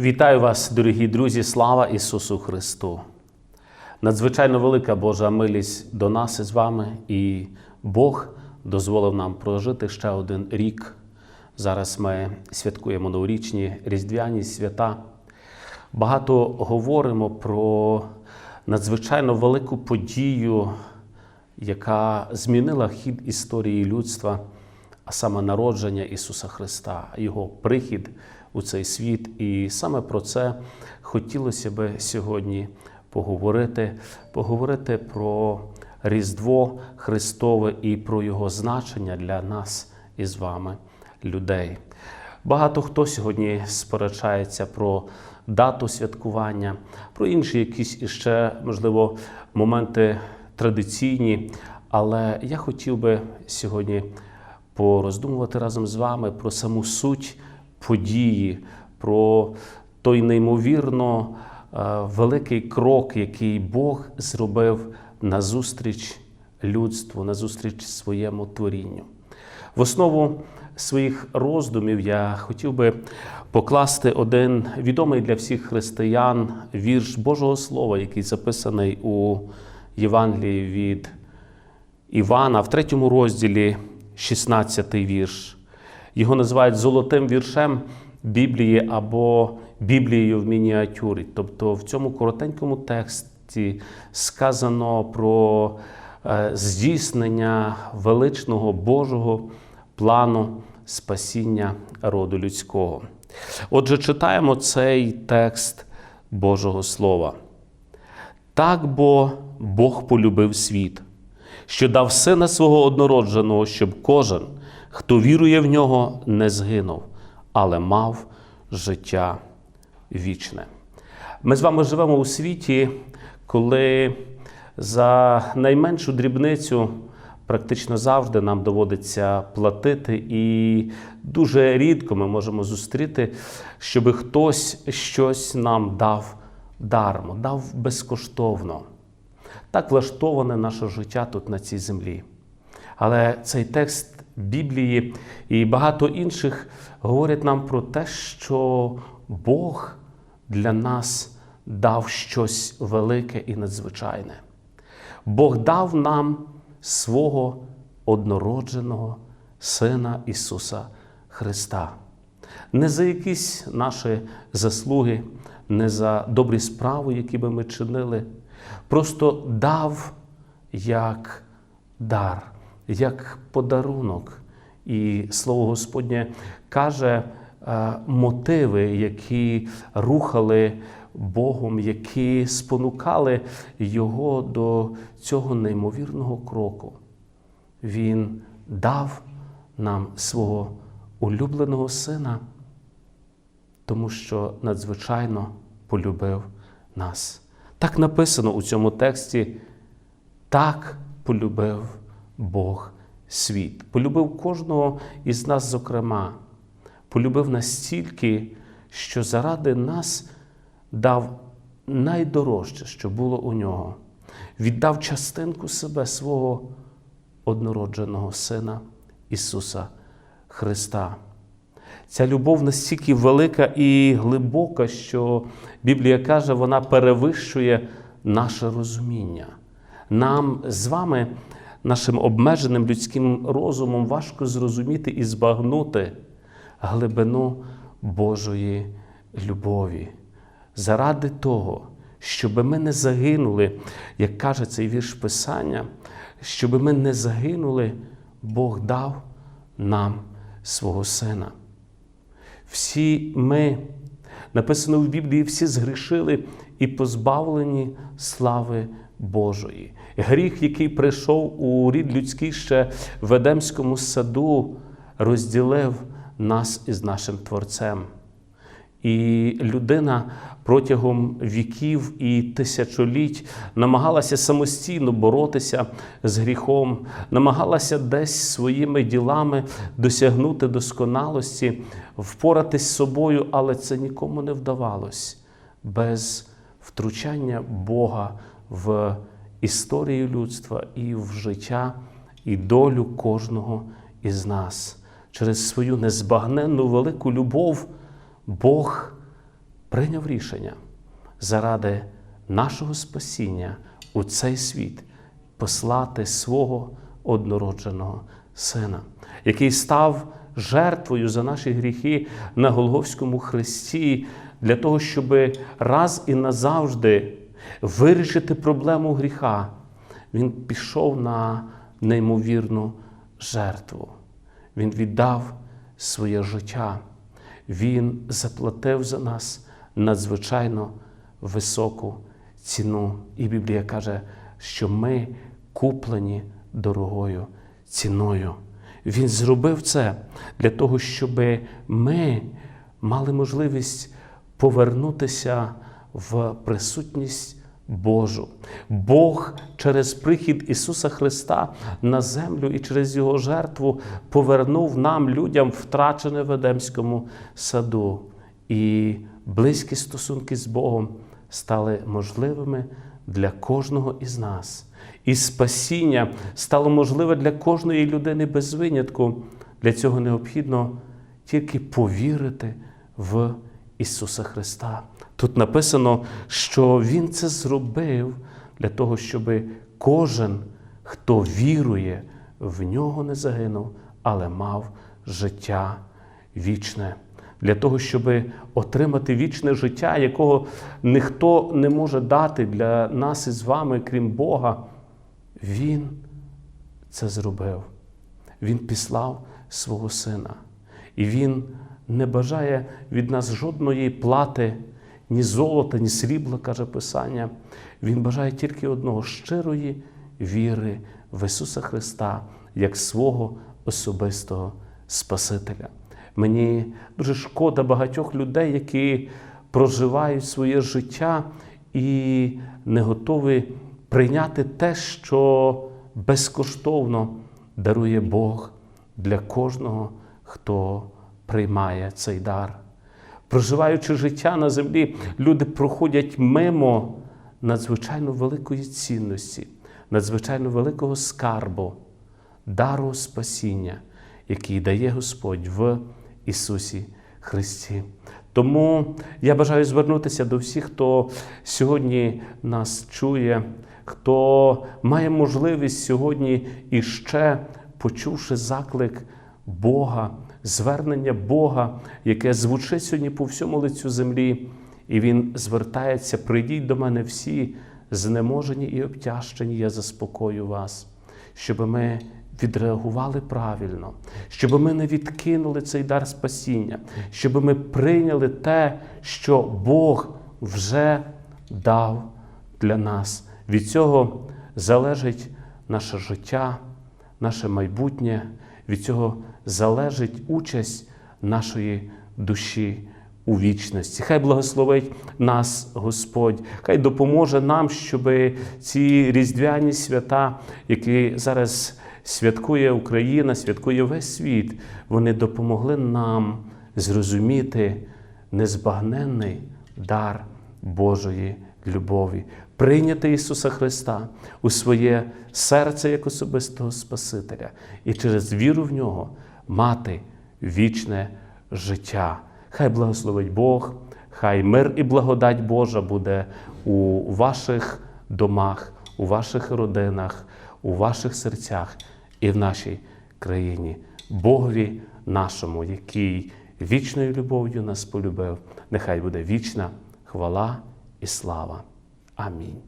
Вітаю вас, дорогі друзі! Слава Ісусу Христу! Надзвичайно велика Божа милість до нас із вами, і Бог дозволив нам прожити ще один рік. Зараз ми святкуємо новорічні різдвяні свята. Багато говоримо про надзвичайно велику подію, яка змінила хід історії людства, а саме народження Ісуса Христа, Його прихід у цей світ. І саме про це хотілося би сьогодні поговорити, поговорити про Різдво Христове і про його значення для нас із вами, людей. Багато хто сьогодні сперечається про дату святкування, про інші якісь іще, можливо, моменти традиційні. Але я хотів би сьогодні пороздумувати разом з вами про саму суть події, про той неймовірно е, великий крок, який Бог зробив назустріч людству, назустріч своєму творінню. В основу своїх роздумів я хотів би покласти один відомий для всіх християн вірш Божого Слова, який записаний у Євангелії від Івана в третьому розділі, 16 вірш. Його називають золотим віршем Біблії або Біблією в мініатюрі. Тобто в цьому коротенькому тексті сказано про е, здійснення величного Божого плану спасіння роду людського. Отже, читаємо цей текст Божого Слова. Так бо Бог полюбив світ, що дав сина свого однородженого, щоб кожен, хто вірує в нього, не згинув, але мав життя вічне. Ми з вами живемо у світі, коли за найменшу дрібницю практично завжди нам доводиться платити, і дуже рідко ми можемо зустріти, щоб хтось щось нам дав дармо, дав безкоштовно. Так влаштоване наше життя тут на цій землі. Але цей текст Біблії і багато інших говорять нам про те, що Бог для нас дав щось велике і надзвичайне. Бог дав нам свого однородженого Сина Ісуса Христа. Не за якісь наші заслуги, не за добрі справи, які би ми чинили, просто дав як дар, як подарунок. І слово Господнє каже е, мотиви, які рухали Богом, які спонукали Його до цього неймовірного кроку. Він дав нам свого улюбленого сина, тому що надзвичайно полюбив нас. Так написано у цьому тексті, так полюбив Бог світ. Полюбив кожного із нас, зокрема, полюбив настільки, що заради нас дав найдорожче, що було у нього, віддав частинку себе свого однородженого Сина Ісуса Христа. Ця любов настільки велика і глибока, що Біблія каже, вона перевищує наше розуміння. Нам з вами, нашим обмеженим людським розумом, важко зрозуміти і збагнути глибину Божої любові. Заради того, щоб ми не загинули, як каже цей вірш Писання, щоб ми не загинули, Бог дав нам свого Сина. Всі ми, написано в Біблії, всі згрішили і позбавлені слави Божої. Гріх, який прийшов у рід людський ще в Едемському саду, розділив нас із нашим Творцем. І людина протягом віків і тисячоліть намагалася самостійно боротися з гріхом, намагалася десь своїми ділами досягнути досконалості, впоратись з собою, але це нікому не вдавалось без втручання Бога в історію людства і в життя, і долю кожного із нас через свою незбагненну велику любов. Бог прийняв рішення заради нашого спасіння у цей світ послати свого однородженого Сина, який став жертвою за наші гріхи на Голговському хресті, для того, щоб раз і назавжди вирішити проблему гріха. Він пішов на неймовірну жертву. Він віддав своє життя. Він заплатив за нас надзвичайно високу ціну. І Біблія каже, що ми куплені дорогою ціною. Він зробив це для того, щоб ми мали можливість повернутися в присутність Божу. Бог через прихід Ісуса Христа на землю і через Його жертву повернув нам, людям, втрачене в Едемському саду. І близькі стосунки з Богом стали можливими для кожного із нас. І спасіння стало можливе для кожної людини без винятку. Для цього необхідно тільки повірити в Ісуса Христа. Тут написано, що Він це зробив для того, щоб кожен, хто вірує, в нього не загинув, але мав життя вічне. Для того, щоб отримати вічне життя, якого ніхто не може дати для нас із вами, крім Бога, Він це зробив. Він післав свого сина. І Він не бажає від нас жодної плати, ні золота, ні срібла, каже Писання. Він бажає тільки одного щирої віри в Ісуса Христа як свого особистого Спасителя. Мені дуже шкода багатьох людей, які проживають своє життя і не готові прийняти те, що безкоштовно дарує Бог для кожного, хто приймає цей дар. Проживаючи життя на землі, люди проходять мимо надзвичайно великої цінності, надзвичайно великого скарбу, дару спасіння, який дає Господь в Ісусі Христі. Тому я бажаю звернутися до всіх, хто сьогодні нас чує, хто має можливість сьогодні іще, почувши заклик Бога, звернення Бога, яке звучить сьогодні по всьому лицю землі, і Він звертається: прийдіть до мене всі, знеможені і обтяжчені, я заспокою вас, щоб ми відреагували правильно, щоб ми не відкинули цей дар спасіння, щоб ми прийняли те, що Бог вже дав для нас. Від цього залежить наше життя, наше майбутнє, від цього залежить участь нашої душі у вічності. Хай благословить нас Господь, хай допоможе нам, щоб ці різдвяні свята, які зараз святкує Україна, святкує весь світ, вони допомогли нам зрозуміти незбагненний дар Божої любові, прийняти Ісуса Христа у своє серце як особистого Спасителя. І через віру в нього мати вічне життя. Хай благословить Бог, хай мир і благодать Божа буде у ваших домах, у ваших родинах, у ваших серцях і в нашій країні. Богові нашому, який вічною любов'ю нас полюбив, нехай буде вічна хвала і слава. Амінь.